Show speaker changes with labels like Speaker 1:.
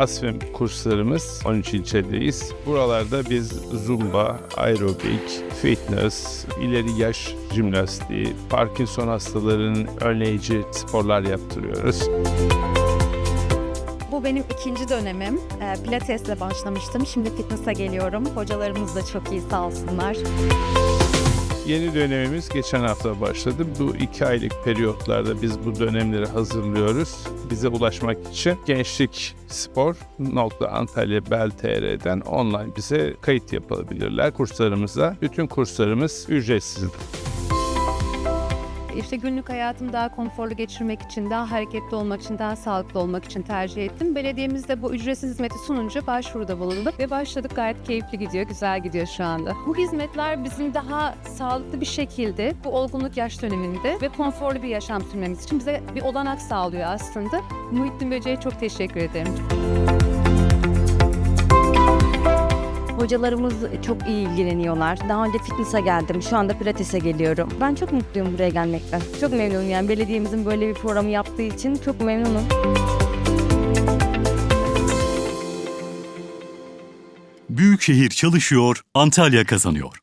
Speaker 1: ASFEM kurslarımız 13 ilçedeyiz. Buralarda biz zumba, aerobik, fitness, ileri yaş jimnastiği, Parkinson hastalarının önleyici sporlar yaptırıyoruz.
Speaker 2: Bu benim ikinci dönemim. Ee, Pilates'le başlamıştım. Şimdi fitness'a geliyorum. Hocalarımız da çok iyi sağ olsunlar.
Speaker 1: Yeni dönemimiz geçen hafta başladı. Bu iki aylık periyotlarda biz bu dönemleri hazırlıyoruz. Bize ulaşmak için Gençlik Spor Antalya Bel.tr'den online bize kayıt yapabilirler kurslarımıza. Bütün kurslarımız ücretsiz.
Speaker 2: İşte günlük hayatımı daha konforlu geçirmek için, daha hareketli olmak için, daha sağlıklı olmak için tercih ettim. Belediyemiz de bu ücretsiz hizmeti sununca başvuruda bulunduk ve başladık. Gayet keyifli gidiyor, güzel gidiyor şu anda. Bu hizmetler bizim daha sağlıklı bir şekilde bu olgunluk yaş döneminde ve konforlu bir yaşam sürmemiz için bize bir olanak sağlıyor aslında. Muhittin Böce'ye çok teşekkür ederim.
Speaker 3: Hocalarımız çok iyi ilgileniyorlar. Daha önce fitness'a geldim. Şu anda pilates'e geliyorum. Ben çok mutluyum buraya gelmekten. Çok memnunum yani belediyemizin böyle bir programı yaptığı için çok memnunum.
Speaker 4: Büyükşehir çalışıyor, Antalya kazanıyor.